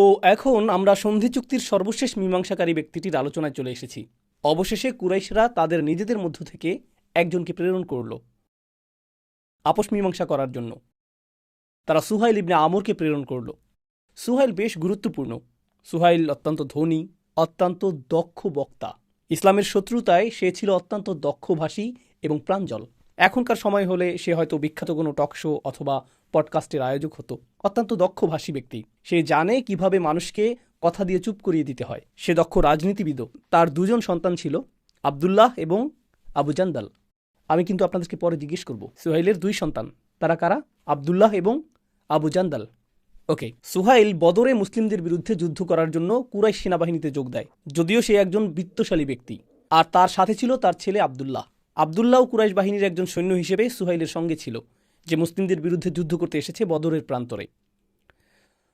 তো এখন আমরা সন্ধি চুক্তির সর্বশেষ মীমাংসাকারী ব্যক্তিটির আলোচনায় চলে এসেছি। অবশেষে কুরাইশরা তাদের নিজেদের মধ্য থেকে একজনকে প্রেরণ করল। আপোষ মীমাংসা করার জন্য। তারা সুহাইল ইবনে আমরকে প্রেরণ করল। সুহাইল বেশ গুরুত্বপূর্ণ। সুহাইল অত্যন্ত ধনী, অত্যন্ত দক্ষ বক্তা। ইসলামের শত্রুতায় সে ছিল অত্যন্ত দক্ষভাষী এবং প্রাঞ্জল। এখনকার সময় হলে সে হয়তো বিখ্যাত কোনো টকশো অথবা পডকাস্টের আয়োজক হতো। অত্যন্ত দক্ষভাষী ব্যক্তি। সে জানে কীভাবে মানুষকে কথা দিয়ে চুপ করিয়ে দিতে হয়। সে দক্ষ রাজনীতিবিদও তার দুজন সন্তান ছিল, আবদুল্লাহ এবং আবু জান্দাল। আমি কিন্তু আপনাদেরকে পরে জিজ্ঞেস করব, সুহাইলের দুই সন্তান, তারা কারা? আবদুল্লাহ এবং আবু জান্দাল। ওকে, সুহাইল বদরে মুসলিমদের বিরুদ্ধে যুদ্ধ করার জন্য কুরাইশ সেনাবাহিনীতে যোগ দেয়। যদিও সে একজন বিত্তশালী ব্যক্তি। আর তার সাথে ছিল তার ছেলে আবদুল্লাহ। আবদুল্লাহ কুরাইশ বাহিনীর একজন সৈন্য হিসেবে সুহাইলের সঙ্গে ছিল। যে মুসলিমদের বিরুদ্ধে যুদ্ধ করতে এসেছে বদরের প্রান্তরে।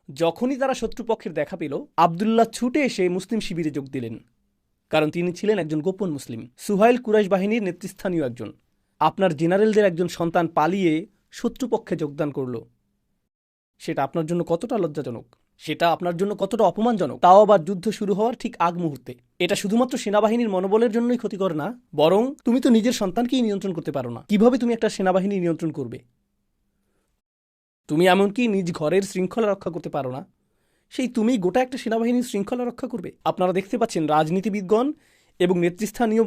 যখনই তারা শত্রুপক্ষের দেখা পেল, আবদুল্লাহ ছুটে এসে মুসলিম শিবিরে যোগ দিলেন, কারণ তিনি ছিলেন একজন গোপন মুসলিম। সুহাইল কুরাইশ বাহিনীর নেতৃস্থানীয় একজন। আপনার জেনারেলদের একজন সন্তান পালিয়ে শত্রুপক্ষে যোগদান করল। সেটা আপনার জন্য কতটা লজ্জাজনক? সেটা আপনার জন্য কতটা অপমানজনক, তাও আবার যুদ্ধ শুরু হওয়ার ঠিক আগ মুহূর্তে। এটা শুধুমাত্র সেনাবাহিনীর মনোবলের জন্যই ক্ষতিকর না, বরং তুমি তো নিজের সন্তানকেই নিয়ন্ত্রণ করতে পারো না। কীভাবে তুমি একটা সেনাবাহিনী নিয়ন্ত্রণ করবে? তুমি এমনকি নিজ ঘরের শৃঙ্খলা রক্ষা করতে পারো না। সেই তুমি গোটা একটা সেনাবাহিনীর শৃঙ্খলা রক্ষা করবে। আপনারা দেখতে পাচ্ছেন রাজনীতিবিদগণ এবং নেতৃস্থানীয়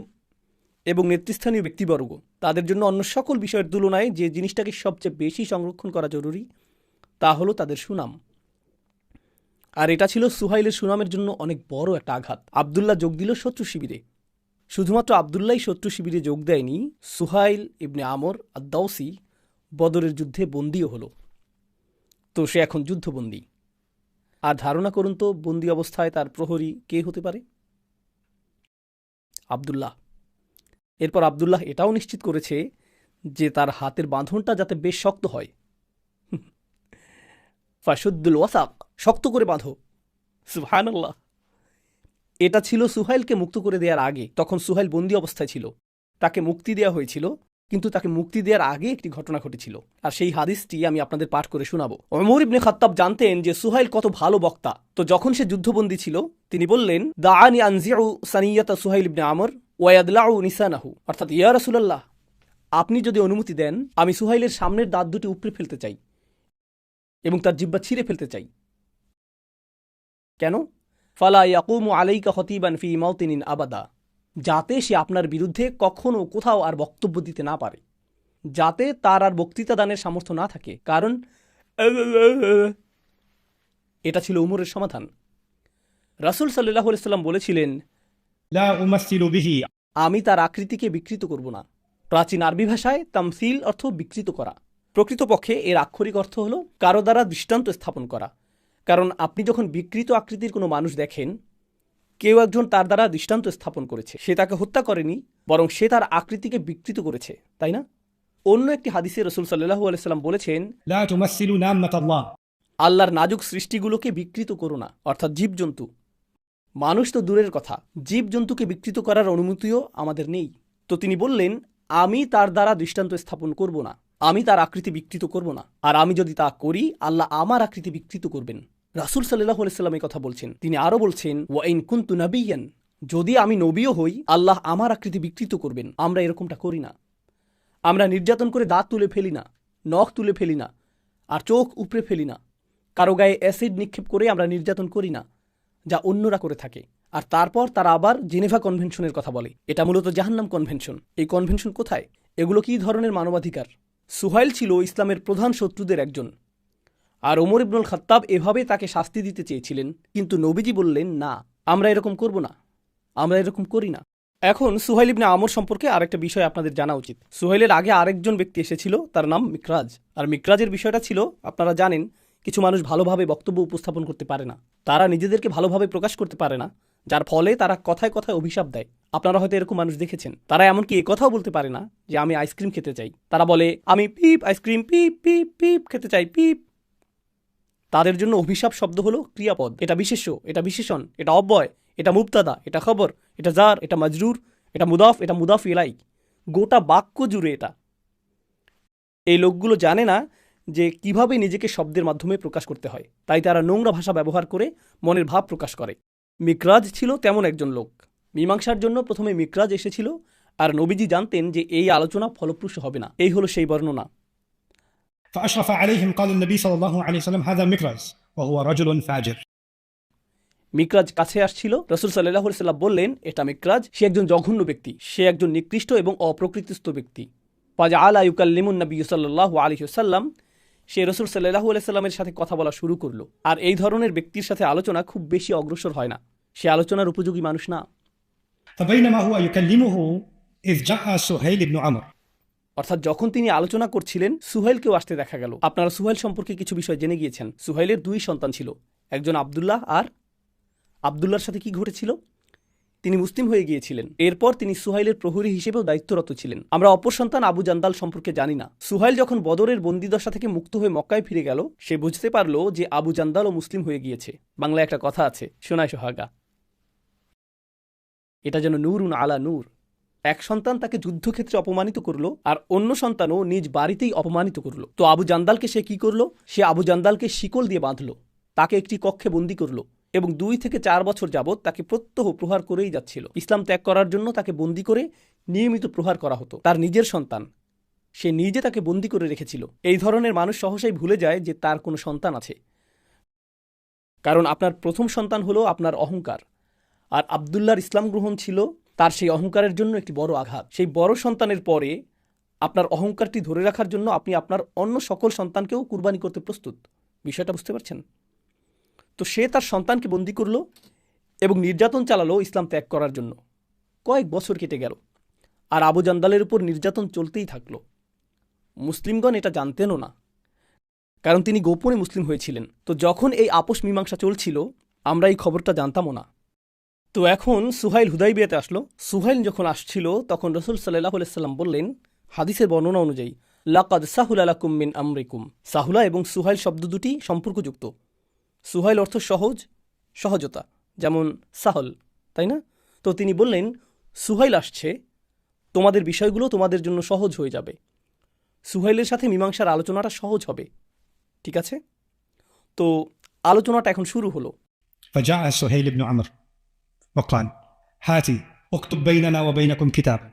এবং নেতৃস্থানীয় ব্যক্তিবর্গ। তাদের জন্য অন্য সকল বিষয়ের তুলনায় যে জিনিসটাকে সবচেয়ে বেশি সংরক্ষণ করা জরুরি, তা হলো তাদের সুনাম। আর এটা ছিল সুহাইলের সুনামের জন্য অনেক বড় একটা আঘাত। আবদুল্লাহ যোগ দিল শত্রু শিবিরে। শুধুমাত্র আবদুল্লাহ শত্রু শিবিরে যোগ দেয়নি, সুহাইল, ইবনে আমর আদাউসি বদরের যুদ্ধে বন্দিও হলো। তো সে এখন যুদ্ধবন্দী। আর ধারণা করুন তো, বন্দি অবস্থায় তার প্রহরী কে হতে পারে? আবদুল্লাহ। এরপর আবদুল্লাহ এটাও নিশ্চিত করেছে যে তার হাতের বাঁধনটা যাতে বেশ শক্ত হয়। ফাসুদ্দুল ওয়াসাক শক্ত করে বাঁধো। সুহানাল্লাহ এটা ছিল সুহাইলকে মুক্ত করে দেওয়ার আগে তখন সুহাইল বন্দি অবস্থায় ছিল। তাকে মুক্তি দেওয়া হয়েছিল কিন্তু তাকে মুক্তি দেওয়ার আগে একটি ঘটনা ঘটেছিল। আর সেই হাদিসটি আমি আপনাদের পাঠ করে শোনাবো। অমর ইবনে খাত্তাব জানতেন যে সুহাইল কত ভালো বক্তা। তো যখন সে যুদ্ধবন্দী ছিল তিনি বললেন দা আনি আনজিউ সানিয়াতা সুহাইল ইবনে আমর ওয়াদলাউ নিসানাহু। অর্থাৎ ইয়া রাসূলুল্লাহ আপনি যদি অনুমতি দেন আমি সুহাইলের সামনের দাঁত দুটি উপড়ে ফেলতে চাই এবং তার জিব্বা ছিঁড়ে ফেলতে চাই। কেন? ফালা ইয়াকুমু আলাইকা হতিবান ফি মাউতিনিন আবাদা। যাতে সে আপনার বিরুদ্ধে কখনও কোথাও আর বক্তব্য দিতে না পারে। যাতে তার আর বক্তৃতা দানের সামর্থ্য না থাকে। কারণ এটা ছিল উমরের সমাধান। রাসুল সাল্লাহ সাল্লাম বলেছিলেন আমি তার আকৃতিকে বিকৃত করব না। প্রাচীন আরবি ভাষায় তামসিল অর্থ বিকৃত করা। প্রকৃতপক্ষে এর আক্ষরিক অর্থ হল কারও দ্বারা দৃষ্টান্ত স্থাপন করা। কারণ আপনি যখন বিকৃত আকৃতির কোনো মানুষ দেখেন কেউ একজন তার দ্বারা দৃষ্টান্ত স্থাপন করেছে। সে তাকে হত্যা করেনি বরং সে তার আকৃতিকে বিকৃত করেছে তাই না? অন্য একটি হাদিসে রসুল সাল্লাহু আলাইসাল্লাম বলেছেন আল্লাহর নাজুক সৃষ্টিগুলোকে বিকৃত করো না অর্থাৎ জীবজন্তু। মানুষ তো দূরের কথা জীবজন্তুকে বিকৃত করার অনুমতিও আমাদের নেই। তো তিনি বললেন আমি তার দ্বারা দৃষ্টান্ত স্থাপন করব না আমি তার আকৃতি বিকৃত করব না আর আমি যদি তা করি আল্লাহ আমার আকৃতি বিকৃত করবেন। রাসুল সাল্লাহ সাল্লাম এই কথা বলছেন। তিনি আরও বলছেন ওয়াইন কুন্তু নাবিয়ান, যদি আমি নবীও হই, আল্লাহ আমার আকৃতি বিকৃত করবেন। আমরা এরকমটা করি না। আমরা নির্যাতন করে দাঁত তুলে ফেলি না, নখ তুলে ফেলি না, আর চোখ উপড়ে ফেলি না। কারও গায়ে অ্যাসিড নিক্ষেপ করে আমরা নির্যাতন করি না, যা অন্যরা করে থাকে। আর তারপর তারা আবার জেনেভা কনভেনশনের কথা বলে। এটা মূলত জাহান্নাম কনভেনশন। এই কনভেনশন কোথায়? এগুলো কী ধরনের মানবাধিকার? সুহাইল ছিল ইসলামের প্রধান শত্রুদের একজন। আর ওমর ইবনুল খাত্তাব এভাবে তাকে শাস্তি দিতে চেয়েছিলেন। কিন্তু নবীজি বললেন, না, আমরা এরকম করব না। আমরা এরকম করি না। এখন সুহাইল ইবনে আমর সম্পর্কে আরেকটা বিষয় আপনাদের জানা উচিত। সুহাইলের আগে আরেকজন ব্যক্তি এসেছিল, তার নাম মিকরাজ। আর মিকরাজের বিষয়টা ছিল, আপনারা জানেন, কিছু মানুষ ভালোভাবে বক্তব্য উপস্থাপন করতে পারে না। তারা নিজেদেরকে ভালোভাবে প্রকাশ করতে পারে না, যার ফলে তারা কথায় কথায় অভিশাপ দেয়। আপনারা হয়তো এরকম মানুষ দেখেছেন। তারা এমনকি এ কথাও বলতে পারে না যে, আমি আইসক্রিম খেতে চাই। তারা বলে, আমি পিপ আইসক্রিম, পিপ পিপ পিপ খেতে চাই, পিপ তাদের জন্য অভিশাপ শব্দ হলো ক্রিয়াপদ। এটা বিশেষ্য, এটা বিশেষণ, এটা অব্যয়, এটা মুক্তাদা এটা খবর, এটা জার, এটা মাজরুর, এটা মুদাফ এটা মুদাফ এলাই গোটা বাক্য জুড়ে এটা। এই লোকগুলো জানে না যে কীভাবে নিজেকে শব্দের মাধ্যমে প্রকাশ করতে হয়। তাই তারা নোংরা ভাষা ব্যবহার করে মনের ভাব প্রকাশ করে। মিকরাজ ছিল তেমন একজন লোক। মীমাংসার জন্য প্রথমে মিকরাজ এসেছিল, আর নবীজি জানতেন যে এই আলোচনা ফলপ্রসূ হবে না। এই হলো সেই বর্ণনা। فأشرف عليهم قال النبي صلى الله عليه وسلم هذا مكرز وهو رجل فاجر মিকরাজ কাছে আসছিল রসুল সাল্লাহ সাল্লাম বললেন এটা মিকরাজ সে একজন জঘন্য ব্যক্তি সে একজন নিকৃষ্ট এবং অপ্রকৃতিস্থ ব্যক্তি পাজা আলা ইউকাল্লিমুন নবী সাল্লাহ আলহিসাল্লাম সে রসুল সাল্লাহ সাল্লামের সাথে কথা বলা শুরু করলো আর এই ধরনের ব্যক্তির সাথে আলোচনা খুব বেশি অগ্রসর হয় না সে আলোচনার উপযোগী মানুষ না فبينما هو يكلمه إذ جاء سهيل بن عمرو অর্থাৎ যখন তিনি আলোচনা করছিলেন, সুহাইলকেও আসতে দেখা গেল। আপনারা সুহাইল সম্পর্কে কিছু বিষয় জেনে গিয়েছেন। সুহাইলের দুই সন্তান ছিল, একজন আবদুল্লাহ আর আবদুল্লাহর সাথে কি ঘটেছিল? তিনি মুসলিম হয়ে গিয়েছিলেন। এরপর তিনি সুহাইলের প্রহরী হিসেবেও দায়িত্বরত ছিলেন। আমরা অপর সন্তান আবু জান্দাল সম্পর্কে জানি না। সুহাইল যখন বদরের বন্দিদশা থেকে মুক্ত হয়ে মক্কায় ফিরে গেল, সে বুঝতে পারল যে আবু জান্দালও মুসলিম হয়ে গিয়েছে। বাংলায় একটা কথা আছে সোনায় সোহাগা। এটা যেন নূরুন আলা নূর। এক সন্তান তাকে যুদ্ধক্ষেত্রে অপমানিত করল আর অন্য সন্তানও নিজ বাড়িতেই অপমানিত করল। তো আবু জান্দালকে সে কি করল? সে আবু জান্দালকে শিকল দিয়ে বাঁধলো, তাকে একটি কক্ষে বন্দি করল এবং দুই থেকে চার বছর যাবৎ তাকে প্রত্যহ প্রহার করেই যাচ্ছিল। ইসলাম ত্যাগ করার জন্য তাকে বন্দি করে নিয়মিত প্রহার করা হতো। তার নিজের সন্তান, সে নিজে তাকে বন্দি করে রেখেছিল। এই ধরনের মানুষ সহসাই ভুলে যায় যে তার কোনো সন্তান আছে। কারণ আপনার প্রথম সন্তান হলো আপনার অহংকার। আর আবদুল্লাহর ইসলাম গ্রহণ ছিল তার সেই অহংকারের জন্য একটি বড় আঘাত। সেই বড় সন্তানের পরে আপনার অহংকারটি ধরে রাখার জন্য আপনি আপনার অন্য সকল সন্তানকেও কুরবানি করতে প্রস্তুত। বিষয়টা বুঝতে পারছেন? তো সে তার সন্তানকে বন্দি করল এবং নির্যাতন চালালো ইসলাম ত্যাগ করার জন্য। কয়েক বছর কেটে গেল আর আবু জান্দালের উপর নির্যাতন চলতেই থাকল। মুসলিমগণ এটা জানতেনও না, কারণ তিনি গোপনে মুসলিম হয়েছিলেন। তো যখন এই আপোষ মীমাংসা চলছিল, আমরা এই খবরটা জানতামও না। তো এখন সুহাইল হুদাইবিয়াতে আসলো সুহাইল যখন আসছিল তখন রসুল সাল্লাহ সাল্লাম বললেন হাদিসের বর্ণনা অনুযায়ী লাকাদ সাহুল আলাকুম মিন আমরিকুম সাহুলা এবং সুহাইল শব্দ দুটি সম্পর্কযুক্ত সুহাইল অর্থ সহজ সহজতা যেমন সাহল তাই না তো তিনি বললেন সুহাইল আসছে তোমাদের বিষয়গুলো তোমাদের জন্য সহজ হয়ে যাবে সুহাইলের সাথে মীমাংসার আলোচনাটা সহজ হবে ঠিক আছে তো আলোচনাটা এখন শুরু হলো فجاء سهيل بن عمرو وقال هاتي اكتب بيننا وبينكم كتابا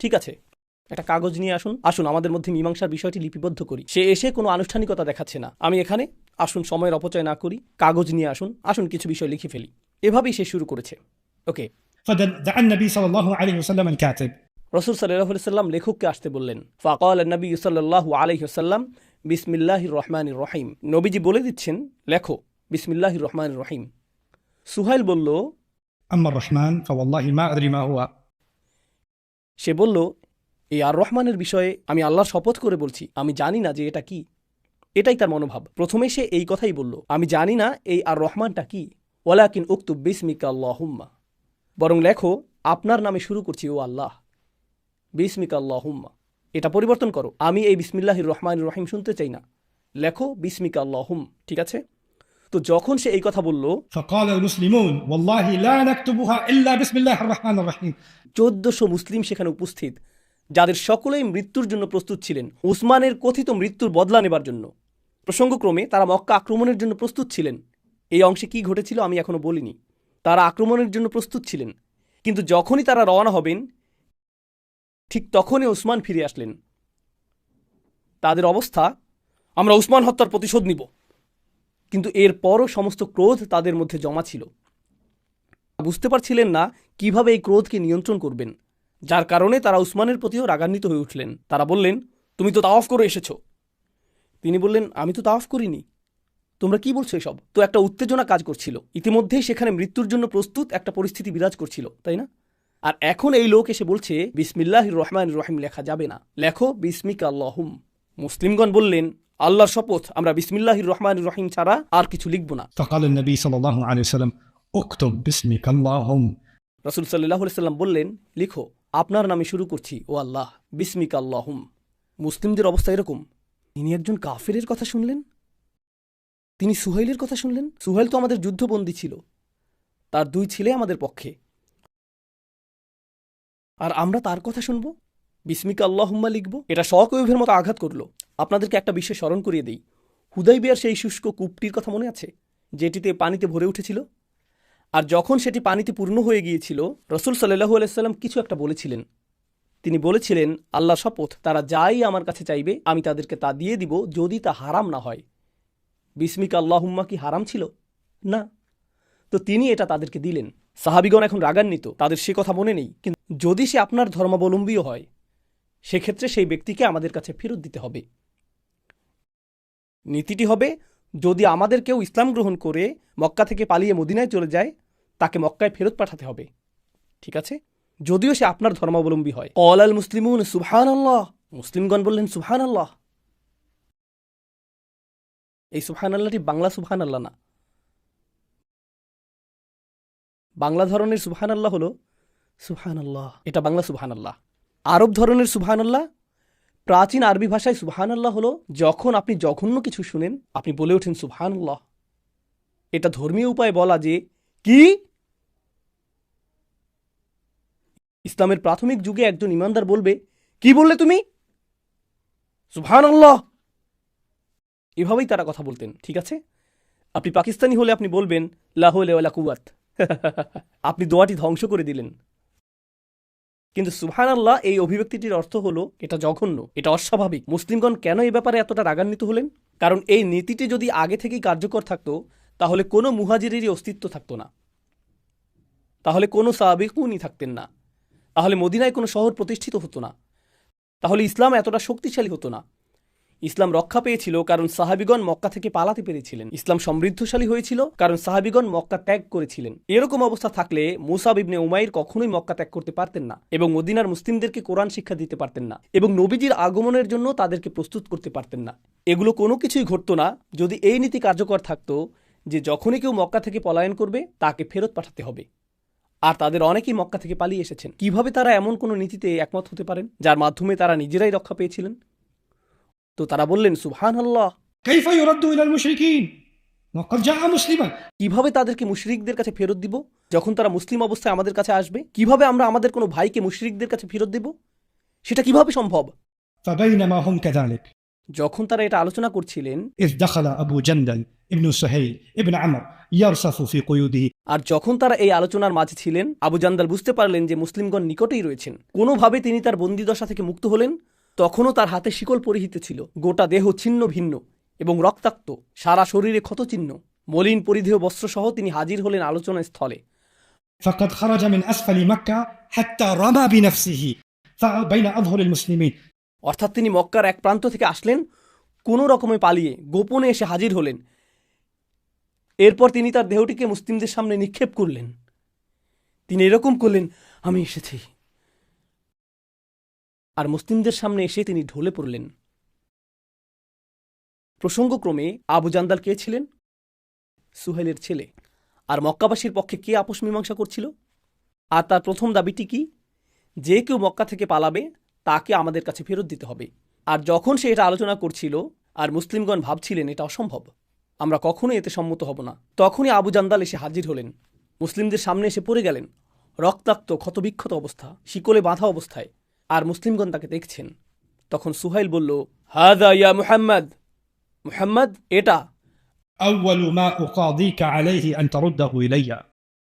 ঠিক আছে একটা কাগজ নিয়ে আসুন আসুন আমাদের মধ্যে মীমাংসার বিষয়টি লিপিবদ্ধ করি সে এসে কোনো আনুষ্ঠানিকতা দেখাচ্ছে না আমি এখানে আসুন সময়ের অপচয় না করি কাগজ নিয়ে আসুন আসুন কিছু বিষয় লিখে ফেলি এভাবেই সে শুরু করেছে ওকে فدعا النبي صلى الله عليه وسلم الكاتب রসুল সাল্লাহ সাল্লাম লেখককে আসতে বললেন ফাকাল নবী সাল্লাহ আলহিহাল্লাম বিসমিল্লাহির রহমান রহিম নবীজি বলে দিচ্ছেন লেখো বিসমিল্লাহির রহমান রহিম সুহাইল বলল সে বলল এই আর রহমানের বিষয়ে আমি আল্লাহর শপথ করে বলছি, আমি জানি না যে এটা কি। এটাই তার মনোভাব। প্রথমে সে এই কথাই বলল, আমি জানি না এই আর রহমানটা কি। ওয়ালাকিন উক্ত বিসমিকা আল্লাহম্মা। বরং লেখো, আপনার নামে শুরু করছি, ও আল্লাহ। বিসমিকা আল্লাহম্মা। এটা পরিবর্তন করো। আমি এই বিসমিল্লাহ রহমান রহিম শুনতে চাই না। লেখো, বিসমিকা আল্লাহম ঠিক আছে? তো যখন সে এই কথা বলল চোদ্দশো মুসলিম সেখানে উপস্থিত যাদের সকলেই মৃত্যুর জন্য প্রস্তুত ছিলেন। উসমানের কথিত মৃত্যুর বদলা নেবার জন্য। প্রসঙ্গক্রমে তারা মক্কা আক্রমণের জন্য প্রস্তুত ছিলেন। এই অংশে কি ঘটেছিল আমি এখনও বলিনি। তারা আক্রমণের জন্য প্রস্তুত ছিলেন। কিন্তু যখনই তারা রওনা হবেন ঠিক তখনই উসমান ফিরে আসলেন। তাদের অবস্থা আমরা উসমান হত্যার প্রতিশোধ নিব। কিন্তু এরপরও সমস্ত ক্রোধ তাদের মধ্যে জমা ছিল। বুঝতে পারছিলেন না কীভাবে এই ক্রোধকে নিয়ন্ত্রণ করবেন। যার কারণে তারা উসমানের প্রতিও রাগান্বিত হয়ে উঠলেন। তারা বললেন, তুমি তো তাওয়াফ করে এসেছ। তিনি বললেন, আমি তো তাওয়াফ করিনি। তোমরা কি বলছো এসব? তো একটা উত্তেজনা কাজ করছিল। ইতিমধ্যেই সেখানে মৃত্যুর জন্য প্রস্তুত একটা পরিস্থিতি বিরাজ করছিল, তাই না? আর এখন এই লোক এসে বলছে বিসমিল্লাহ রহমান রহিম লেখা যাবে না। লেখো বিসমিক আল্লাহুম মুসলিমগণ বললেন আল্লাহর শপথ আমরা বিসমিল্লাহ রহমান রহিম ছাড়া আর কিছু লিখব না। ফকাল নবী সাল্লাহ আলিয়াল্লাম উক্তব আল্লাহম রসুল সাল্লাহ সাল্লাম বললেন লিখো আপনার নামে শুরু করছি ও আল্লাহ বিসমিক আল্লাহম মুসলিমদের অবস্থা এরকম। তিনি একজন কাফিরের কথা শুনলেন? তিনি সুহেলের কথা শুনলেন? সুহেল তো আমাদের যুদ্ধবন্দী ছিল। তার দুই ছেলে আমাদের পক্ষে। আর আমরা তার কথা শুনব? বিসমিক আল্লাহম্মা লিখব? এটা শখ শকওয়েভের মতো আঘাত করল। আপনাদেরকে একটা বিষয় স্মরণ করিয়ে দিই। হুদাইবিয়ার সেই শুষ্ক কূপটির কথা মনে আছে? যেটিতে পানিতে ভরে উঠেছিল? আর যখন সেটি পানিতে পূর্ণ হয়ে গিয়েছিল, রসুল সাল্লাহু আলাইসাল্লাম কিছু একটা বলেছিলেন। তিনি বলেছিলেন আল্লাহ শপথ, তারা যাই আমার কাছে চাইবে, আমি তাদেরকে তা দিয়ে দিব যদি তা হারাম না হয়। বিস্মিক আল্লাহুম্মা কি হারাম ছিল? না। তো তিনি এটা তাদেরকে দিলেন। সাহাবিগণ এখন রাগান্বিত, তাদের সে কথা মনে নেই। কিন্তু যদি সে আপনার ধর্মাবলম্বীও হয়, সেক্ষেত্রে সেই ব্যক্তিকে আমাদের কাছে ফেরত দিতে হবে। নীতিটি হবে, যদি আমাদের কেউ ইসলাম গ্রহণ করে মক্কা থেকে পালিয়ে মদিনায় চলে যায়, তাকে মক্কায় ফেরত পাঠাতে হবে। ঠিক আছে? যদিও সে আপনার ধর্মাবলম্বী হয়। অল আল মুসলিমুন সুবহান আল্লাহ মুসলিমগণ বললেন সুবহান আল্লাহ এই সুবহান আল্লাহটি বাংলা সুবহান আল্লাহ না। বাংলা ধরনের সুবহান আল্লাহ হলো সুবহান আল্লাহ এটা বাংলা সুবহান আল্লাহ আরব ধরনের সুবহান আল্লাহ প্রাচীন আরবি ভাষায় সুবহান আল্লাহ হলো, যখন আপনি জঘন্য কিছু শুনেন, আপনি বলে ওঠেন সুবহান আল্লাহ এটা ধর্মীয় উপায়ে বলা যে, কি? ইসলামের প্রাথমিক যুগে একজন ইমানদার বলবে, কি বললে তুমি? সুবহান আল্লাহ এভাবেই তারা কথা বলতেন, ঠিক আছে? আপনি পাকিস্তানি হলে আপনি বলবেন ওয়ালা কুয়াত আপনি দোয়াটি ধ্বংস করে দিলেন। কিন্তু সুহান আল্লাহ এই অভিব্যক্তিটির অর্থ হলো, এটা জঘন্য, এটা অস্বাভাবিক। মুসলিমগণ কেন এই ব্যাপারে এতটা রাগান্বিত হলেন? কারণ এই নীতিটি যদি আগে থেকেই কার্যকর থাকত, তাহলে কোনো মুহাজিরেরই অস্তিত্ব থাকতো না। তাহলে কোনো সাবিকুনই থাকতেন না। তাহলে মদিনায় কোনো শহর প্রতিষ্ঠিত হতো না। তাহলে ইসলাম এতটা শক্তিশালী হতো না। ইসলাম রক্ষা পেয়েছিল কারণ সাহাবিগণ মক্কা থেকে পালাতে পেরেছিলেন। ইসলাম সমৃদ্ধশালী হয়েছিল কারণ সাহাবিগণ মক্কা ত্যাগ করেছিলেন। এরকম অবস্থা থাকলে মুসাব ইবনে উমাইর কখনোই মক্কা ত্যাগ করতে পারতেন না এবং মদিনার মুসলিমদেরকে কোরআন শিক্ষা দিতে পারতেন না এবং নবীজির আগমনের জন্য তাদেরকে প্রস্তুত করতে পারতেন না। এগুলো কোনো কিছুই ঘটতো না। যদি এই নীতি কার্যকর থাকতো যে যখনই কেউ মক্কা থেকে পলায়ন করবে, তাকে ফেরত পাঠাতে হবে। আর তাদের অনেকেই মক্কা থেকে পালিয়ে এসেছেন। কীভাবে তারা এমন কোনো নীতিতে একমত হতে পারেন? যার মাধ্যমে তারা নিজেরাই রক্ষা পেয়েছিলেন? তো তারা বললেন সুবহান আল্লাহ কীভাবে তাদেরকে মুশরিকদের কাছে ফেরত দিব? যখন তারা মুসলিম অবস্থায় আমাদের কাছে আসবে কীভাবে আমরা আমাদের কোনো ভাইকে মুশরিকদের কাছে ফেরত দেব? সেটা কীভাবে সম্ভব? যখন তারা এটা আলোচনা করছিলেন আবু আর যখন তারা এই আলোচনার মাঝে ছিলেন আবু জান্দাল বুঝতে পারলেন যে মুসলিমগণ নিকটেই রয়েছেন। কোনোভাবে তিনি তার বন্দিদশা থেকে মুক্ত হলেন তখনও তার হাতে শিকল পরিহিত ছিল গোটা দেহ ছিন্ন ভিন্ন এবং রক্তাক্ত সারা শরীরে ক্ষতচিহ্ন মলিন পরিধেয় বস্ত্রসহ তিনি হাজির হলেন আলোচনা স্থলে فقد خرج من أسفل مكة حتى رمى بنفسه ف- بين أظهر المسلمين অর্থাৎ তিনি মক্কার এক প্রান্ত থেকে আসলেন কোনো রকমে পালিয়ে গোপনে এসে হাজির হলেন এরপর তিনি তার দেহটিকে মুসলিমদের সামনে নিক্ষেপ করলেন তিনি এরকম করলেন আমি এসেছি আর মুসলিমদের সামনে এসে তিনি ঢলে পড়লেন। প্রসঙ্গক্রমে, আবু জান্দাল কে ছিলেন? সুহেলের ছেলে। আর মক্কাবাসীর পক্ষে কে আপোষ মীমাংসা করছিল? আর তার প্রথম দাবিটি কি? যে কেউ মক্কা থেকে পালাবে, তাকে আমাদের কাছে ফেরত দিতে হবে। আর যখন সে এটা আলোচনা করছিল, আর মুসলিমগণ ভাবছিলেন এটা অসম্ভব, আমরা কখনোই এতে সম্মত হব না। তখনই আবু জান্দাল এসে হাজির হলেন। মুসলিমদের সামনে এসে পড়ে গেলেন। রক্তাক্ত, ক্ষতবিক্ষত অবস্থা, শিকলে বাঁধা অবস্থায়। আর মুসলিমগণ তাকে দেখছেন। তখন সুহাইল বলল হাদা ইয়া মুহাম্মদ মুহাম্মদ এটা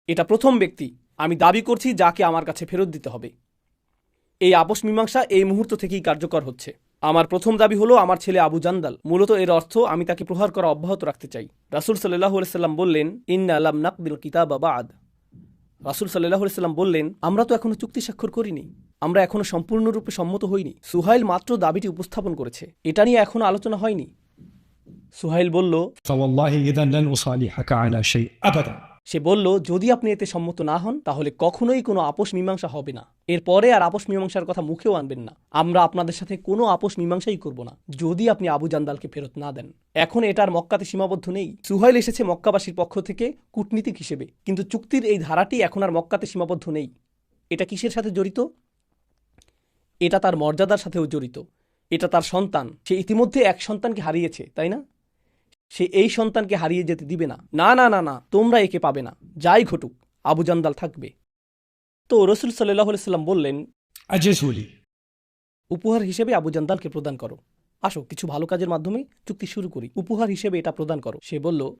এটা প্রথম ব্যক্তি। আমি দাবি করছি যাকে আমার কাছে ফেরত দিতে হবে। এই আপোষ মীমাংসা এই মুহূর্ত থেকেই কার্যকর হচ্ছে। আমার প্রথম দাবি হলো আমার ছেলে আবু জান্দাল। মূলত এর অর্থ আমি তাকে প্রহার করা অব্যাহত রাখতে চাই। রাসুল সাল্লাহ সাল্লাম বললেন ইন্না আলাম নাকবিল কিতাব আবাদ রাসুল সাল্লাহ সাল্লাম বললেন, আমরা তো এখনও চুক্তি স্বাক্ষর করিনি। আমরা এখনও সম্পূর্ণরূপে সম্মত হইনি। সুহাইল মাত্র দাবিটি উপস্থাপন করেছে। এটা নিয়ে এখনও আলোচনা হয়নি। সুহাইল বলল সে বলল, যদি আপনি এতে সম্মত না হন, তাহলে কখনোই কোনো আপোষ মীমাংসা হবে না। এরপরে আর আপোষ মীমাংসার কথা মুখেও আনবেন না। আমরা আপনাদের সাথে কোনো আপোষ মীমাংসাই করব না, যদি আপনি আবু জান্দালকে ফেরত না দেন। এখন এটার মক্কাতে সীমাবদ্ধ নেই। সুহাইল এসেছে মক্কাবাসীর পক্ষ থেকে কূটনীতিক হিসেবে। কিন্তু চুক্তির এই ধারাটি এখন আর মক্কাতে সীমাবদ্ধ নেই। এটা কিসের সাথে জড়িত? এটা তার মর্যাদার সাথেও জড়িত। এটা তার সন্তান। সে ইতিমধ্যে এক সন্তানকে হারিয়েছে, তাই না? সে এই সন্তানকে হারিয়ে যেতে দিবে না। না না না না তোমরা একে পাবে না। যাই ঘটুক আবু জান্দাল থাকবে। তো রসুল সাল্লাহ সাল্লাম বললেন উপহার হিসেবে আবু জান্দালকে প্রদান করো। আসো কিছু ভালো কাজের মাধ্যমে চুক্তি শুরু করি। উপহার হিসেবে এটা প্রদান করো। সে বলল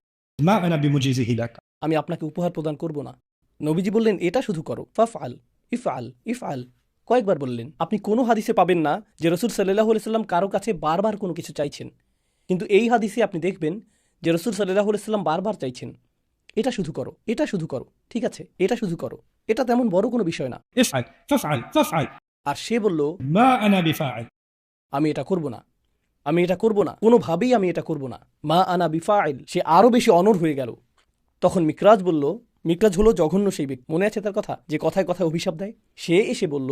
আমি আপনাকে উপহার প্রদান করব না। নবীজি বললেন এটা শুধু করো। ফাফ আল ইফ আল ইফ আল কয়েকবার বললেন আপনি কোনো হাদিসে পাবেন না যে রসুল সাল্লাহ সাল্লাম কারও কাছে বারবার কোনো কিছু চাইছেন। কিন্তু এই হাদিসে আপনি দেখবেন যে রসুল সাল্লাহ সাল্লাম বারবার চাইছেন এটা শুধু করো এটা শুধু করো ঠিক আছে এটা শুধু করো এটা তেমন বড় কোনো বিষয় না। আর সে বলল আমি এটা করব না আমি এটা করব না কোনোভাবেই আমি এটা করব না। মা আনা বিফাইল সে আরও বেশি অনর হয়ে গেল। তখন মিকরাজ বলল মিকরাজ হলো জঘন্য সেই ব্যক্তি। মনে আছে তার কথা? যে কথায় কথায় অভিশাপ দেয়? সে এসে বলল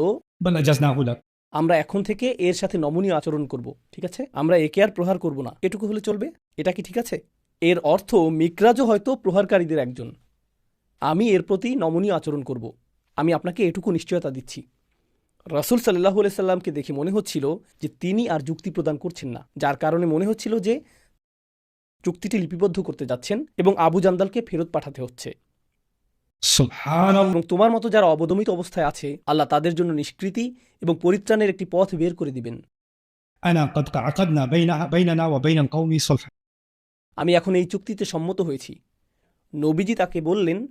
আমরা এখন থেকে এর সাথে নমনীয় আচরণ করব, ঠিক আছে? আমরা একে আর প্রহার করব না। এটুকু হলে চলবে? এটা কি ঠিক আছে? এর অর্থ, মিকরাজও হয়তো প্রহারকারীদের একজন। আমি এর প্রতি নমনীয় আচরণ করব। আমি আপনাকে এটুকু নিশ্চয়তা দিচ্ছি। রাসুল সাল্লাহ সাল্লামকে দেখে মনে হচ্ছিল যে তিনি আর যুক্তি প্রদান করছেন না, যার কারণে মনে হচ্ছিল যে চুক্তিটি লিপিবদ্ধ করতে যাচ্ছেন এবং আবু জান্দালকে ফেরত পাঠাতে হচ্ছে। এবং তোমার মতো যারা অবদমিত অবস্থায় আছে আল্লাহ তাদের জন্য নিষ্কৃতি এবং পরিত্রাণের একটি পথ বের করে দিবেন। আমি এখন এই চুক্তিতে সম্মত হয়েছি। নবীজি তাকে বললেন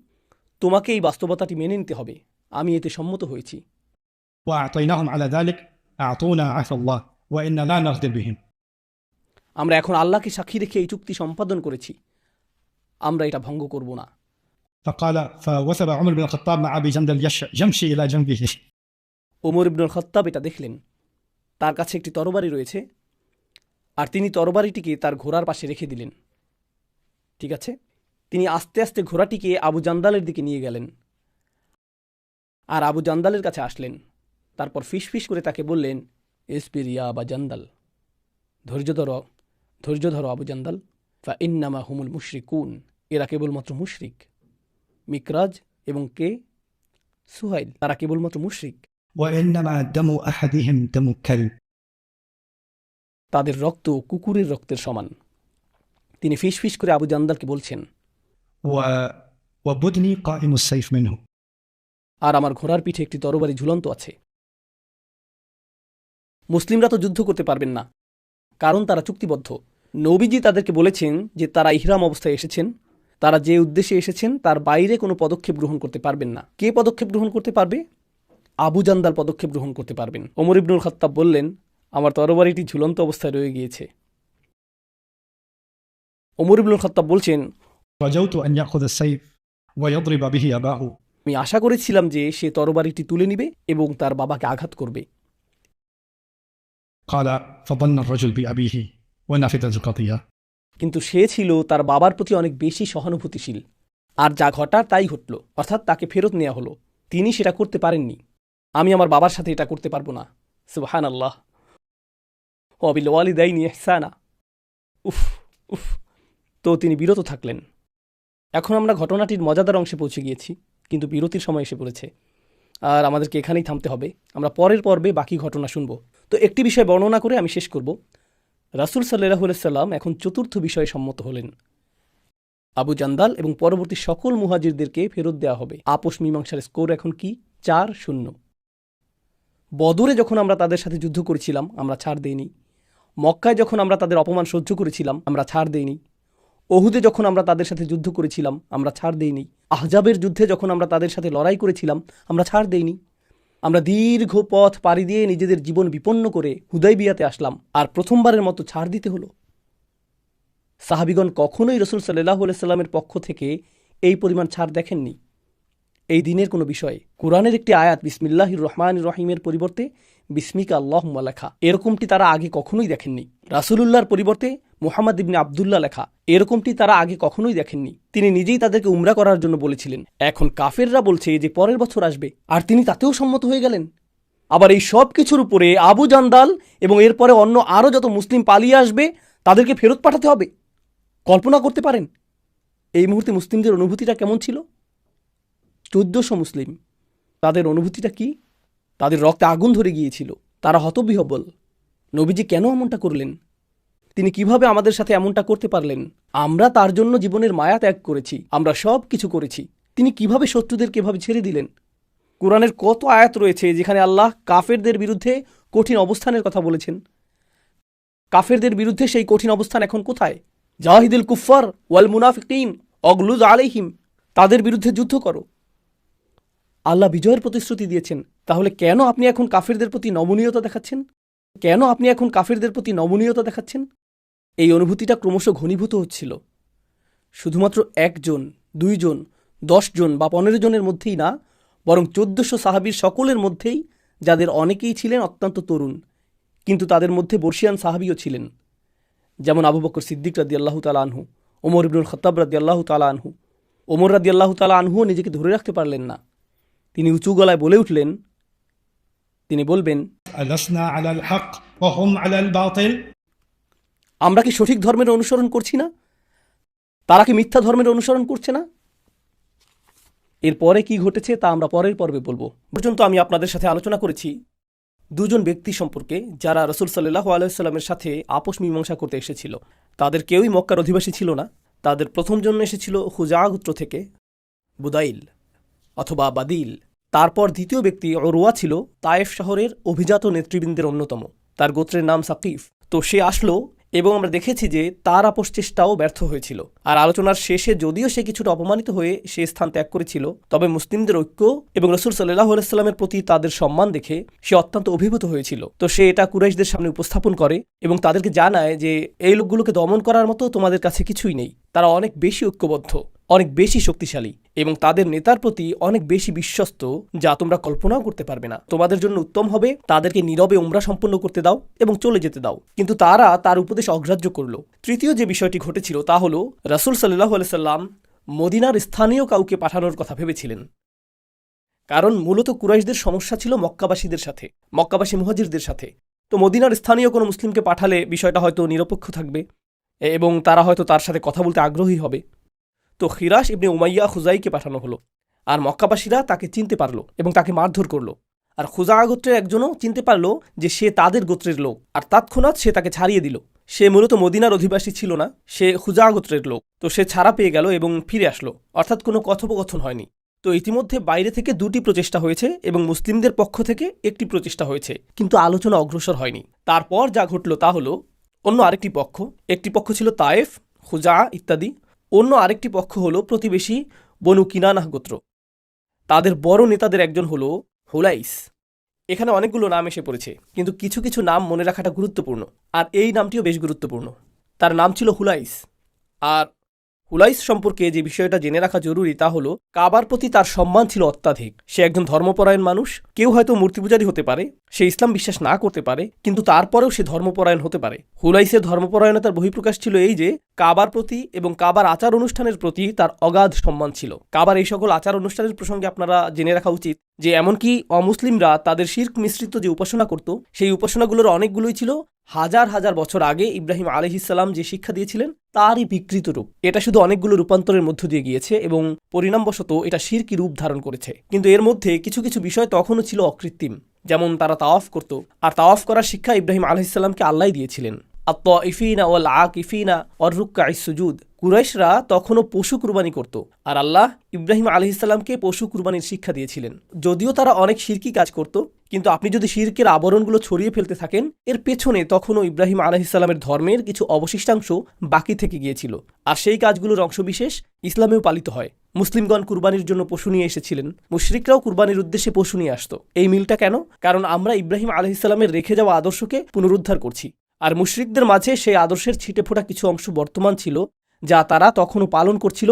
তোমাকে এই বাস্তবতাটি মেনে নিতে হবে। আমি এতে সম্মত হয়েছি। আমরা এখন আল্লাহকে সাক্ষী রেখে এই চুক্তি সম্পাদন করেছি। আমরা এটা ভঙ্গ করব না। فقال فوثب عمر بن الخطاب مع أبي جندل يش- يمشي إلى جنبه ওমর ইবনুল খত্তাব এটা দেখলেন তার কাছে একটি তরবারি রয়েছে আর তিনি তরবারিটিকে তার ঘোড়ার পাশে রেখে দিলেন ঠিক আছে তিনি আস্তে আস্তে ঘোড়াটিকে আবু জান্দালের দিকে নিয়ে গেলেন আর আবু জান্দালের কাছে আসলেন তারপর ফিস ফিস করে তাকে বললেন এসপিরিয়া বা জান্দাল ধৈর্য ধরো ধৈর্য ধরো আবু জান্দাল ফা ইন্নামা হুমুল মুশরিকুন এরা কেবলমাত্র মুশরিক মিকরাজ এবং কে? সুহাইল। তারা কেবলমাত্র মুশ্রিক। তাদের রক্ত কুকুরের রক্তের সমান। তিনি ফিস ফিস করে আবু জান্দালকে বলছেন আর আমার ঘোড়ার পিঠে একটি তরবারি ঝুলন্ত আছে। মুসলিমরা তো যুদ্ধ করতে পারবেন না। কারণ তারা চুক্তিবদ্ধ। নবীজি তাদেরকে বলেছেন যে তারা ইহরাম অবস্থায় এসেছেন। তারা যে উদ্দেশ্যে এসেছেন তার বাইরে কোনো পদক্ষেপ গ্রহণ করতে পারবেন না কে পদক্ষেপ গ্রহণ করতে পারবে আবু জান্দাল পদক্ষেপ গ্রহণ করতে পারবেন ওমর ইবনুল খত্তাব বললেন আমার তরবারিটি ঝুলন্ত অবস্থায় রয়ে গিয়েছে ওমর ইবনুল খত্তাব বলছেন رجوت أن يأخذ السيف ويضرب به أباه আমি আশা করেছিলাম যে সে তরবারিটি তুলে নিবে এবং তার বাবাকে আঘাত করবে قال فظن الرجل بأبيه ونفذت القضية কিন্তু সে ছিল তার বাবার প্রতি অনেক বেশি সহানুভূতিশীল। আর যা ঘটার তাই ঘটল, অর্থাৎ তাকে ফেরত নেওয়া হলো। তিনি সেটা করতে পারেননি। আমি আমার বাবার সাথে এটা করতে পারব না। সুবহান আল্লাহ অবিল ওয়ালি দেয়নি এহসানা উফ উফ। তো তিনি বিরত থাকলেন। এখন আমরা ঘটনাটির মজাদার অংশে পৌঁছে গিয়েছি, কিন্তু বিরতির সময় এসে পড়েছে। আর আমাদেরকে এখানেই থামতে হবে। আমরা পরের পর্বে বাকি ঘটনা শুনব। তো একটি বিষয় বর্ণনা করে আমি শেষ করব। রাসুল সাল্লাহ সাল্লাম এখন চতুর্থ বিষয়ে সম্মত হলেন। আবু জান্দাল এবং পরবর্তী সকল মুহাজিরদেরকে ফেরত দেওয়া হবে। আপোষ মীমাংসার স্কোর এখন কি? চার শূন্য। বদরে যখন আমরা তাদের সাথে যুদ্ধ করেছিলাম, আমরা ছাড় দেইনি। মক্কায় যখন আমরা তাদের অপমান সহ্য করেছিলাম, আমরা ছাড় দেইনি। ওহুদে যখন আমরা তাদের সাথে যুদ্ধ করেছিলাম, আমরা ছাড় দেইনি। আহজাবের যুদ্ধে যখন আমরা তাদের সাথে লড়াই করেছিলাম, আমরা ছাড় দেইনি। আমরা দীর্ঘ পথ পাড়ি দিয়ে নিজেদের জীবন বিপন্ন করে হুদাই বিয়াতে আসলাম। আর প্রথমবারের মতো ছাড় দিতে হলো। সাহাবিগণ কখনোই রসুল সাল্লাহ সাল্লামের পক্ষ থেকে এই পরিমাণ ছাড় দেখেননি। এই দিনের কোনো বিষয়ে। কোরআনের একটি আয়াত বিসমিল্লাহির রহমান রহিমের পরিবর্তে বিস্মিকা আল্লাহ লেখা। এরকমটি তারা আগে কখনোই দেখেননি। রাসুলুল্লাহর পরিবর্তে মোহাম্মদ ইবনে আবদুল্লাহ লেখা, এরকমটি তারা আগে কখনোই দেখেননি। তিনি নিজেই তাদেরকে উমরা করার জন্য বলেছিলেন। এখন কাফেররা বলছে যে পরের বছর আসবে, আর তিনি তাতেও সম্মত হয়ে গেলেন। আবার এই সব কিছুর উপরে আবু জান্দাল এবং এরপরে অন্য আরও যত মুসলিম পালিয়ে আসবে, তাদেরকে ফেরত পাঠাতে হবে। কল্পনা করতে পারেন, এই মুহূর্তে মুসলিমদের অনুভূতিটা কেমন ছিল? চোদ্দশো মুসলিম, তাদের অনুভূতিটা কি? তাদের রক্তে আগুন ধরে গিয়েছিল। তারা হতবিহবল। নবীজি কেন এমনটা করলেন? তিনি কীভাবে আমাদের সাথে এমনটা করতে পারলেন? আমরা তার জন্য জীবনের মায়া ত্যাগ করেছি। আমরা সব কিছু করেছি। তিনি কীভাবে শত্রুদেরকে এভাবে ছেড়ে দিলেন? কোরআনের কত আয়াত রয়েছে যেখানে আল্লাহ কাফেরদের বিরুদ্ধে কঠিন অবস্থানের কথা বলেছেন? কাফেরদের বিরুদ্ধে সেই কঠিন অবস্থান এখন কোথায়? জাহিদুল কুফার ওয়াল মুনাফিকিন, অগলুজ আলাইহিম, তাদের বিরুদ্ধে যুদ্ধ করো। আল্লাহ বিজয়ের প্রতিশ্রুতি দিয়েছেন। তাহলে কেন আপনি এখন কাফিরদের প্রতি নমনীয়তা দেখাচ্ছেন? কেন আপনি এখন কাফিরদের প্রতি নমনীয়তা দেখাচ্ছেন? এই অনুভূতিটা ক্রমশ ঘনীভূত হচ্ছিল। শুধুমাত্র একজন, দুইজন জন বা পনেরো জনের মধ্যেই না, বরং চোদ্দশো সাহাবির সকলের মধ্যেই যাদের অনেকেই ছিলেন অত্যন্ত তরুণ, কিন্তু তাদের মধ্যে বর্ষিয়ান সাহাবিও ছিলেন। যেমন আবু বকর সিদ্দিক রাদি আল্লাহ তালা আনহু ওমর ইবনুল খত্তাব রাদি আল্লাহ তালা আনহু। ওমর রাদি আল্লাহ তালা আনহুও নিজেকে ধরে রাখতে পারলেন না। তিনি উঁচু গলায় বলে উঠলেন তিনি বলবেন আমরা কি সঠিক ধর্মের অনুসরণ করছি না? তারা কি মিথ্যা ধর্মের অনুসরণ করছে না? এরপরে কি ঘটেছে তা আমরা পরের পর্বে বলব। পর্যন্ত আমি আপনাদের সাথে আলোচনা করেছি। দুজন ব্যক্তি সম্পর্কে যারা রসুল সাল্লাহ আলাইসাল্লামের সাথে আপোষ মীমাংসা করতে এসেছিল তাদের কেউই মক্কার অধিবাসী ছিল না। তাদের প্রথম জন্ম এসেছিল হুজাগুত্র থেকে বুদাইল। অথবা বাদিল। তারপর দ্বিতীয় ব্যক্তি অরুয়া ছিল, তায়েফ শহরের অভিজাত নেতৃবৃন্দের অন্যতম। তার গোত্রের নাম সাকিফ। তো সে আসলো এবং আমরা দেখেছি যে তার আপোষ চেষ্টাও ব্যর্থ হয়েছিল। আর আলোচনার শেষে যদিও সে কিছুটা অপমানিত হয়ে সে স্থান ত্যাগ করেছিল, তবে মুসলিমদের ঐক্য এবং রসুল সাল্লাহ আলাইস্লামের প্রতি তাদের সম্মান দেখে সে অত্যন্ত অভিভূত হয়েছিল। তো সে এটা কুরাইশদের সামনে উপস্থাপন করে এবং তাদেরকে জানায় যে, এই লোকগুলোকে দমন করার মতো তোমাদের কাছে কিছুই নেই। তারা অনেক বেশি ঐক্যবদ্ধ। অনেক বেশি শক্তিশালী এবং তাদের নেতার প্রতি অনেক বেশি বিশ্বস্ত যা তোমরা কল্পনাও করতে পারবে না। তোমাদের জন্য উত্তম হবে, তাদেরকে নীরবে উমরা সম্পন্ন করতে দাও এবং চলে যেতে দাও। কিন্তু তারা তার উপদেশ অগ্রাহ্য করল। তৃতীয় যে বিষয়টি ঘটেছিল তা হল, রাসুল সাল্লাহ সাল্লাম মদিনার স্থানীয় কাউকে পাঠানোর কথা ভেবেছিলেন। কারণ মূলত কুরাইশদের সমস্যা ছিল মক্কাবাসীদের সাথে, মক্কাবাসী মুহাজিরদের সাথে। তো মদিনার স্থানীয় কোনো মুসলিমকে পাঠালে বিষয়টা হয়তো নিরপেক্ষ থাকবে এবং তারা হয়তো তার সাথে কথা বলতে আগ্রহী হবে। তো খিরাস ইবনে উমাইয়া খুজাইকে পাঠানো হলো। আর মক্কাবাসীরা তাকে চিনতে পারল এবং তাকে মারধর করল। আর খুজা গোত্রের একজনও চিনতে পারল যে সে তাদের গোত্রের লোক। আর তৎক্ষণাৎ সে তাকে ছাড়িয়ে দিল। সে মূলত মদিনার অধিবাসী ছিল না, সে খুজা গোত্রের লোক। তো সে ছাড়া পেয়ে গেল এবং ফিরে আসলো। অর্থাৎ কোনো কথোপকথন হয়নি। তো ইতিমধ্যে বাইরে থেকে দুটি প্রচেষ্টা হয়েছে এবং মুসলিমদের পক্ষ থেকে একটি প্রচেষ্টা হয়েছে। কিন্তু আলোচনা অগ্রসর হয়নি। তারপর যা ঘটল তা হলো, অন্য আরেকটি পক্ষ, একটি পক্ষ ছিল তায়েফ খুজা ইত্যাদি। অন্য আরেকটি পক্ষ হল প্রতিবেশী বনু কিনানাহ গোত্র। তাদের বড় নেতাদের একজন হল হুলাইস। এখানে অনেকগুলো নাম এসে পড়েছে, কিন্তু কিছু কিছু নাম মনে রাখাটা গুরুত্বপূর্ণ। আর এই নামটিও বেশ গুরুত্বপূর্ণ। তার নাম ছিল হুলাইস। আর হুলাইস সম্পর্কে যে বিষয়টা জেনে রাখা জরুরি তা হলো, কাবার প্রতি তার সম্মান ছিল অত্যাধিক। সে একজন ধর্মপরায়ণ মানুষ, কেউ হয়তো মূর্তি পূজারী হতে পারে, সে ইসলাম বিশ্বাস না করতে পারে, কিন্তু তারপরেও সে ধর্মপরায়ণ হতে পারে। হুলাইসের ধর্মপরায়ণতার বহিঃপ্রকাশ ছিল এই যে, কাবার প্রতি এবং কাবার আচার অনুষ্ঠানের প্রতি তার অগাধ সম্মান ছিল। কাবার এই সকল আচার অনুষ্ঠানের প্রসঙ্গে আপনারা জেনে রাখা উচিত যে, এমনকি অমুসলিমরা তাদের শির্ক মিশ্রিত যে উপাসনা করত, সেই উপাসনাগুলোর অনেকগুলোই ছিল হাজার হাজার বছর আগে ইব্রাহিম আলহিসাল্লাম যে শিক্ষা দিয়েছিলেন, তারই বিকৃত রূপ। এটা শুধু অনেকগুলো রূপান্তরের মধ্য দিয়ে গিয়েছে এবং পরিণামবশত এটা শিরকি রূপ ধারণ করেছে। কিন্তু এর মধ্যে কিছু কিছু বিষয় তখনও ছিল অকৃত্রিম। যেমন তারা তাওয়াফ করত, আর তাওয়াফ করার শিক্ষা ইব্রাহিম আলহিসাল্লামকে আল্লাহ দিয়েছিলেন। আত্ম ইফিনা ওয়াল আক ইফিনা অরুক্কা ইসুজুদ কুরাইশরা তখনও পশু কুরবানি করত আর আল্লাহ ইব্রাহিম আলহিসাল্লামকে পশু কুরবানির শিক্ষা দিয়েছিলেন। যদিও তারা অনেক শিরকি কাজ করত, কিন্তু আপনি যদি শিরকের আবরণগুলো ছড়িয়ে ফেলতে থাকেন, এর পেছনে তখনও ইব্রাহিম আলহিসাল্লামের ধর্মের কিছু অবশিষ্টাংশ বাকি থেকে গিয়েছিল। আর সেই কাজগুলোর অংশবিশেষ ইসলামেও পালিত হয়। মুসলিমগণ কুরবানির জন্য পশু নিয়ে এসেছিলেন। মুশরিকরাও কুরবানির উদ্দেশ্যে পশু নিয়ে আসতো। এই মিলটা কেন? কারণ আমরা ইব্রাহিম আলহিসাল্লামের রেখে যাওয়া আদর্শকে পুনরুদ্ধার করছি। আর মুশরিকদের মাঝে সেই আদর্শের ছিটে ফোটা কিছু অংশ বর্তমান ছিল যা তারা তখনও পালন করছিল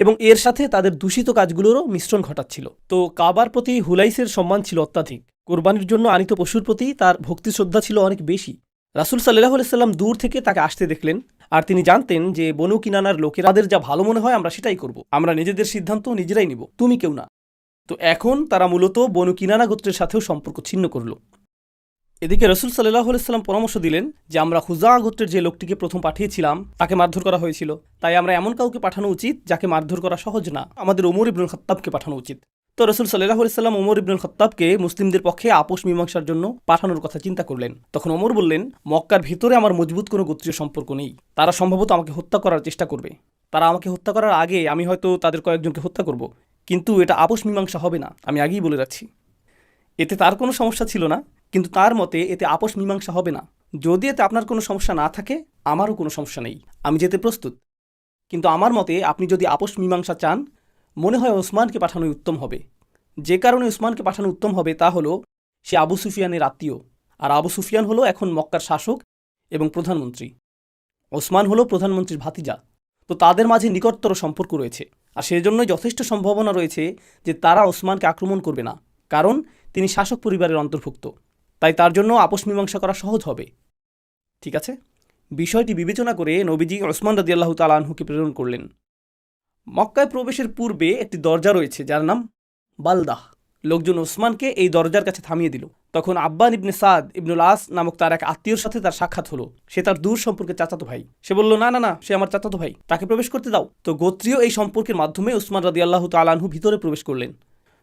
এবং এর সাথে তাদের দূষিত কাজগুলোরও মিশ্রণ ঘটাচ্ছিল। তো কাবার প্রতি হুলাইসের সম্মান ছিল অত্যাধিক। কোরবানির জন্য আনিত পশুর প্রতি তার ভক্তি শ্রদ্ধা ছিল অনেক বেশি। রাসুল সাল্লাহ সাল্লাম দূর থেকে তাকে আসতে দেখলেন আর তিনি জানতেন যে বনু কিনানার লোকেরা তাদের যা ভালো মনে হয় আমরা সেটাই করব। আমরা নিজেদের সিদ্ধান্ত নিজেরাই নিব, তুমি কেউ না। তো এখন তারা মূলত বনু কিনানা গোত্রের সাথেও সম্পর্ক ছিন্ন করল। এদিকে রসুল সাল্লাহ সাল্লাম পরামর্শ দিলেন যে আমরা হুজা গোত্রের যে লোকটিকে প্রথম পাঠিয়েছিলাম, তাকে মারধর করা হয়েছিল। তাই আমরা এমন কাউকে পাঠানো উচিত যাকে মারধর করা সহজ না। আমাদের ওমর ইবনুল খত্তাবকে পাঠানো উচিত। তো রসুল সাল্লাহ সাল্লাম ওমর ইবনুল খত্তাবকে মুসলিমদের পক্ষে আপোষ মীমাংসার জন্য পাঠানোর কথা চিন্তা করলেন। তখন ওমর বললেন, মক্কার ভিতরে আমার মজবুত কোনো গোত্রীয় সম্পর্ক নেই। তারা সম্ভবত আমাকে হত্যা করার চেষ্টা করবে। তারা আমাকে হত্যা করার আগে আমি হয়তো তাদের কয়েকজনকে হত্যা করব। কিন্তু এটা আপোষ মীমাংসা হবে না, আমি আগেই বলে রাখছি এতে তার কোনো সমস্যা ছিল না। কিন্তু তার মতে এতে আপোষ মীমাংসা হবে না। যদি এতে আপনার কোনো সমস্যা না থাকে, আমারও কোনো সমস্যা নেই। আমি যেতে প্রস্তুত। কিন্তু আমার মতে আপনি যদি আপোষ মীমাংসা চান, মনে হয় ওসমানকে পাঠানোই উত্তম হবে। যে কারণে ওসমানকে পাঠানো উত্তম হবে তা হলো, সে আবু সুফিয়ানের আত্মীয়। আর আবু সুফিয়ান হলো এখন মক্কার শাসক এবং প্রধানমন্ত্রী। ওসমান হলো প্রধানমন্ত্রীর ভাতিজা। তো তাদের মাঝে নিকটতর সম্পর্ক রয়েছে। আর সেজন্যই যথেষ্ট সম্ভাবনা রয়েছে যে তারা ওসমানকে আক্রমণ করবে না। কারণ তিনি শাসক পরিবারের অন্তর্ভুক্ত। তাই তার জন্য আপোষ মীমাংসা করা সহজ হবে। ঠিক আছে? বিষয়টি বিবেচনা করে নবীজি ওসমান রাদিয়াল্লাহু তাআলা আনহুকে প্রেরণ করলেন। মক্কায় প্রবেশের পূর্বে একটি দরজা রয়েছে, যার নাম বালদাহ। লোকজন ওসমানকে এই দরজার কাছে থামিয়ে দিল। তখন আব্বান ইবনে সাদ ইবনুল আস নামক তার এক আত্মীয়র সাথে তার সাক্ষাৎ হলো। সে তার দূর সম্পর্কে চাচাতো ভাই। সে বলল, না না না, সে আমার চাচাতো ভাই। তাকে প্রবেশ করতে দাও। তো গোত্রীয় এই সম্পর্কের মাধ্যমে উসমান রাদি আল্লাহ তালানহু ভিতরে প্রবেশ করলেন।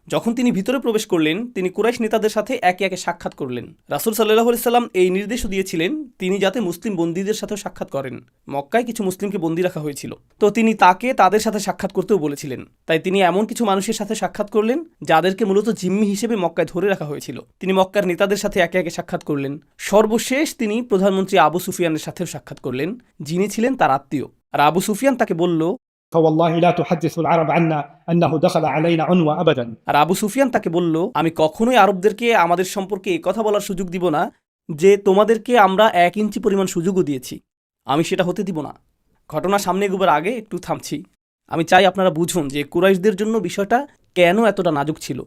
যখন তিনি ভিতরে প্রবেশ করলেন, তিনি কুরাইশ নেতাদের সাথে একে একে সাক্ষাৎ করলেন। রাসুল সাল্লাহ সাল্লাম এই নির্দেশও দিয়েছিলেন, তিনি যাতে মুসলিম বন্দীদের সাথেও সাক্ষাৎ করেন। মক্কায় কিছু মুসলিমকে বন্দী রাখা হয়েছিল। তো তিনি তাকে তাদের সাথে সাক্ষাৎ করতেও বলেছিলেন। তাই তিনি এমন কিছু মানুষের সাথে সাক্ষাৎ করলেন, যাদেরকে মূলত জিম্মি হিসেবে মক্কায় ধরে রাখা হয়েছিল। তিনি মক্কার নেতাদের সাথে একে একে সাক্ষাৎ করলেন। সর্বশেষ তিনি প্রধানমন্ত্রী আবু সুফিয়ানের সাথেও সাক্ষাৎ করলেন, যিনি ছিলেন তার আত্মীয়। আর আবু সুফিয়ান তাকে বলল فوالله لا تحدث العرب عنا أنه دخل علينا عنوة أبدا আর আবু সুফিয়ান তাকে বলল আমি কখনোই আরবদেরকে আমাদের সম্পর্কে এই কথা বলার সুযোগ দিব না যে তোমাদেরকে আমরা এক ইঞ্চি পরিমাণ সুযোগও দিয়েছি আমি সেটা হতে দিব না ঘটনা সামনে এগোবার আগে একটু থামছি আমি চাই আপনারা বুঝুন যে কুরাইশদের জন্য বিষয়টা কেন এতটা নাজুক ছিল